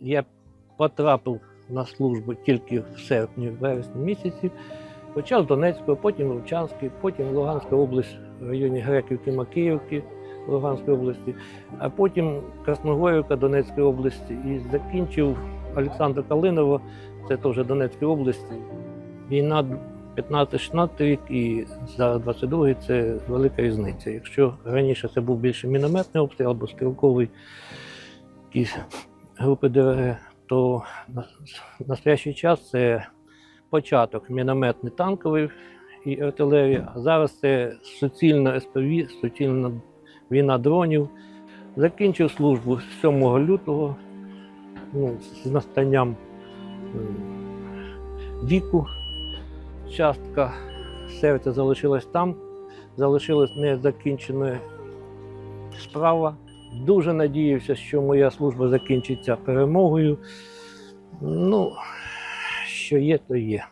Я потрапив на службу тільки в серпні, вересні місяці. Почав з потім Лучанської, потім Луганська область в районі Греківки, Макіївки Луганської області, а потім Красногорівка Донецької області і закінчив Олександр Калинова, це теж Донецької області. Війна 15-16 рік і зараз 22 це велика різниця. Якщо раніше це був більше мінометний обстріл або стрілковий якісь групи ДРГ, то на настоящий час це початок мінометний танковий і артилерія, а зараз це суцільна СПВ, суцільна війна дронів. Закінчив службу 7 лютого ну, з настанням віку. Частка серця залишилась там, залишилась незакінченою справа. Дуже надіявся, що моя служба закінчиться перемогою. Ну, що є, то є.